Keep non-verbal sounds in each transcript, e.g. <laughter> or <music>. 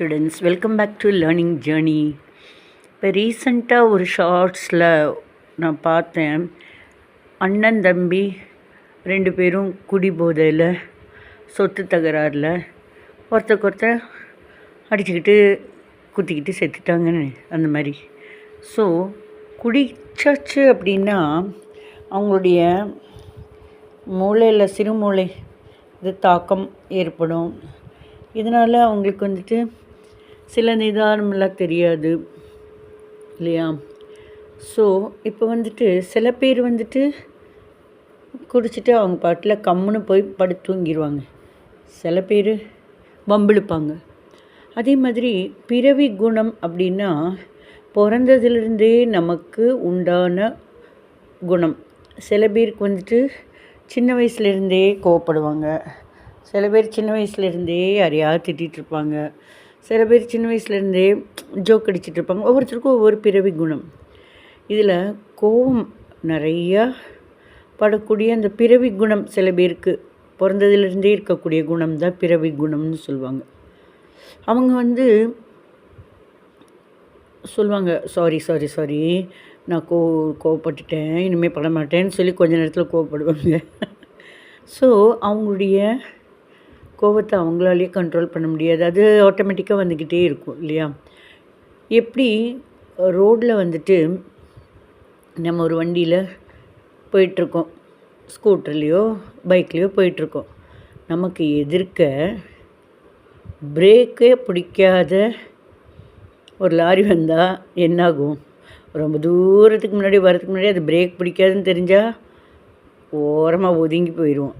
Students welcome back to learning journey இப்போ ரீசண்டாக ஒரு ஷார்ட்ஸில் நான் பார்த்தேன். அண்ணன் தம்பி ரெண்டு பேரும் குடி போதையில் சொத்து தகராறில் ஒருத்தருக்கு ஒருத்தர் அடிச்சுக்கிட்டு குத்திக்கிட்டு செத்துட்டாங்கன்னு அந்த மாதிரி. ஸோ குடிச்சாச்சு அப்படின்னா அவங்களுடைய மூளையில் சிறுமூளை இது தாக்கம் ஏற்படும். இதனால் அவங்களுக்கு வந்துட்டு சில நிதானமெல்லாம் தெரியாது இல்லையா? ஸோ இப்போ வந்துட்டு சில பேர் வந்துட்டு குடிச்சிட்டு அவங்க பாட்டில் கம்முன்னு போய் படுத்து தூங்கிடுவாங்க சில பேர் வம்பிழுப்பாங்க. அதே மாதிரி பிறவி குணம் அப்படின்னா பிறந்ததுலேருந்தே நமக்கு உண்டான குணம். சில பேருக்கு வந்துட்டு சின்ன வயசுலேருந்தே கோவப்படுவாங்க. சில பேர் சின்ன வயசுலேருந்தே யாரையாவது திட்டிகிட்ருப்பாங்க சில பேர் சின்ன வயசுலேருந்தே ஜோக் அடிச்சிட்டு இருப்பாங்க ஒவ்வொருத்தருக்கும் ஒவ்வொரு பிறவி குணம். இதில் கோவம் நிறையா படக்கூடிய அந்த பிறவி குணம் சில பேருக்கு பிறந்ததுலேருந்தே இருக்கக்கூடிய குணம் தான் பிறவி குணம்னு சொல்லுவாங்க அவங்க வந்து சொல்லுவாங்க சாரி சாரி சாரி நான் கோ கோவப்பட்டுட்டேன். இனிமேல் பட மாட்டேன்னு சொல்லி கொஞ்ச நேரத்தில் கோவப்படுவாங்க. <laughs> ஸோ அவங்களுடைய கோவத்தை அவங்களாலேயே கண்ட்ரோல் பண்ண முடியாது. அது ஆட்டோமேட்டிக்காக வந்துக்கிட்டே இருக்கும் இல்லையா? எப்படி ரோட்டில் வந்துட்டு நம்ம ஒரு வண்டியில் போயிட்டுருக்கோம். ஸ்கூட்டர்லேயோ பைக்லேயோ போயிட்டுருக்கோம். நமக்கு எதிர்க்க பிரேக்கே பிடிக்காத ஒரு லாரி வந்தால் என்னாகும்? ரொம்ப தூரத்துக்கு முன்னாடி வரதுக்கு முன்னாடி அது பிரேக் பிடிக்காதுன்னு தெரிஞ்சால் ஓரமாக ஒதுங்கி போயிடுவோம்.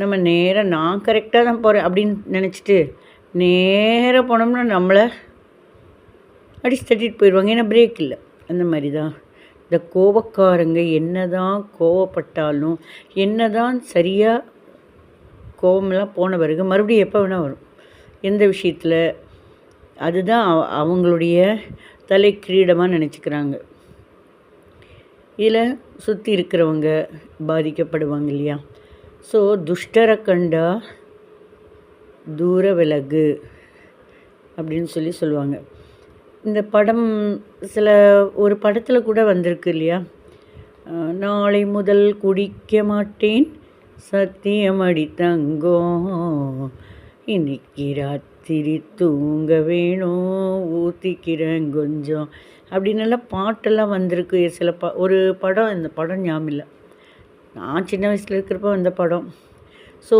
நம்ம நேராக நான் கரெக்டாக தான் போகிறேன் அப்படின்னு நினச்சிட்டு நேராக போனோம்னா நம்மளை அடிச்சு தட்டிட்டு போயிடுவாங்க. ஏன்னா பிரேக் இல்லை. அந்த மாதிரி தான் இந்த கோபக்காரங்க என்ன தான் கோவப்பட்டாலும் என்ன தான் சரியாக கோபமெல்லாம் போன பிறகு மறுபடியும் எப்போ வேணால் வரும். எந்த விஷயத்தில்? அதுதான் அவங்களுடைய தலை கிரீடமாக நினச்சிக்கிறாங்க. இதில் சுற்றி இருக்கிறவங்க பாதிக்கப்படுவாங்க இல்லையா? ஸோ துஷ்டரை கண்டா தூர விலகு அப்படின்னு சொல்லி சொல்லுவாங்க. இந்த படம் சில ஒரு படத்தில் கூட வந்திருக்கு இல்லையா? நாளை முதல் குடிக்க மாட்டேன் சத்தியம் அடி தங்கோ இன்னைக்கு ராத்திரி தூங்க வேணும் ஊற்றிக்கிறேன் கொஞ்சம் அப்படின்னெல்லாம் பாட்டெல்லாம் வந்திருக்கு. சில ப ஒரு படம் இந்த படம் ஞாபகம் இல்லை. நான் சின்ன வயசில் இருக்கிறப்ப வந்த படம். ஸோ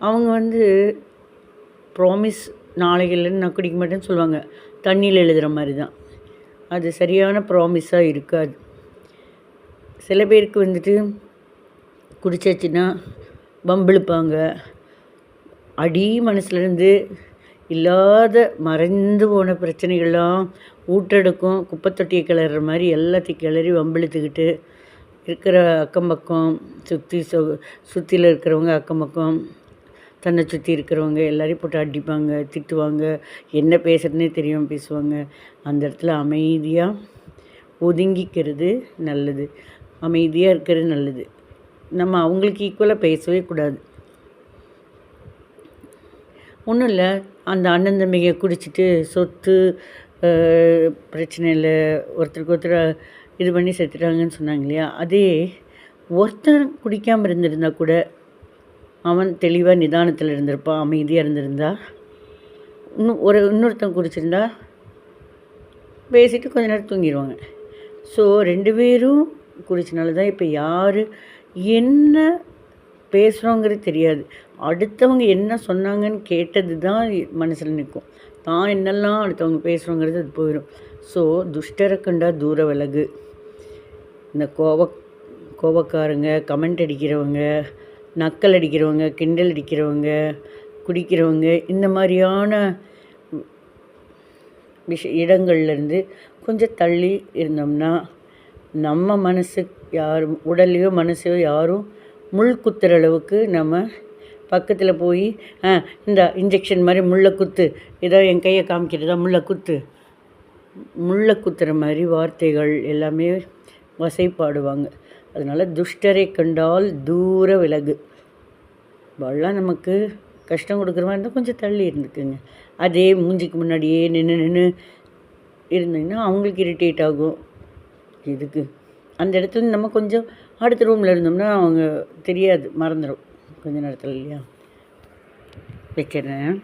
அவங்க வந்து ப்ராமிஸ் நாளைகளில் நான் குடிக்க மாட்டேன்னு சொல்லுவாங்க. தண்ணியில் எழுதுகிற மாதிரி தான் அது சரியான ப்ராமிஸாக இருக்காது. சில பேருக்கு வந்துட்டு குடிச்சாச்சுன்னா பம்பிழுப்பாங்க அடி மனசுலேருந்து இல்லாத மறைந்து போன பிரச்சனைகள்லாம் ஊட்டெடுக்கும். குப்பைத்தொட்டியை கிளற மாதிரி எல்லாத்தையும் கிளறி வம்பிழுத்துக்கிட்டு இருக்கிற அக்கம் பக்கம் சுற்றி சொ சுற்றியில் இருக்கிறவங்க அக்கம் பக்கம் தன்னை சுற்றி இருக்கிறவங்க எல்லாரையும் போட்டு அடிப்பாங்க திட்டுவாங்க. என்ன பேசுகிறதுனே தெரியாமல் பேசுவாங்க. அந்த இடத்துல அமைதியாக ஒதுங்கிக்கிறது நல்லது. அமைதியாக இருக்கிறது நல்லது. நம்ம அவங்களுக்கு ஈக்குவலாக பேசவே கூடாது. ஒன்றும் இல்லை அந்த அண்ணன் தம்பிகை குடிச்சிட்டு சொத்து பிரச்சனையில் ஒருத்தருக்கு ஒருத்தர் இது பண்ணி செத்துட்டாங்கன்னு சொன்னாங்க இல்லையா? அதே ஒருத்தன் குடிக்காமல் இருந்திருந்தா கூட அவன் தெளிவாக நிதானத்தில் இருந்திருப்பான் அமைதியாக இருந்திருந்தா. இன்னும் ஒரு இன்னொருத்தன் குடிச்சிருந்தா பேசிட்டு கொஞ்ச நேரம் தூங்கிடுவாங்க ஸோ ரெண்டு பேரும் குடிச்சனால தான் இப்போ யார் என்ன பேசுகிறோங்கிறது தெரியாது. அடுத்தவங்க என்ன சொன்னாங்கன்னு கேட்டது தான் மனசில் நிற்கும் தான் என்னெல்லாம் அடுத்தவங்க பேசுகிறோங்கிறது அது போயிடும். ஸோ துஷ்டரை கண்டா தூர விலகு. இந்த கோப கோபக்காரங்க கமெண்ட் அடிக்கிறவங்க நக்கல் அடிக்கிறவங்க கிண்டல் அடிக்கிறவங்க குடிக்கிறவங்க இந்த மாதிரியான விஷ இடங்கள்லேருந்து கொஞ்சம் தள்ளி இருந்தோம்னா நம்ம மனசு யாரும் உடல்லையோ மனசையோ யாரும் முள் குத்துற அளவுக்கு நம்ம பக்கத்தில் போய் இந்த இன்ஜெக்ஷன் மாதிரி முள்ளை குத்து. ஏதோ என் கையை காமிக்கிறதா முள்ளை குத்து. முள்ளை குத்துற மாதிரி வார்த்தைகள் எல்லாமே வசைப்பாடுவாங்க. அதனால் துஷ்டரை கண்டால் தூர விலகு. வள்ளம் நமக்கு கஷ்டம் கொடுக்குற மாதிரி இருந்தால் கொஞ்சம் தள்ளி இருந்துக்குங்க. அதே மூஞ்சிக்கு முன்னாடியே நின்று நின்று இருந்தீங்கன்னா அவங்களுக்கு இரிட்டேட் ஆகும். இதுக்கு அந்த இடத்துல நம்ம கொஞ்சம் அடுத்த ரூமில் இருந்தோம்னா அவங்க தெரியாது மறந்துடும் கொஞ்ச நேரத்தில் இல்லையா வச்சிடுறேன்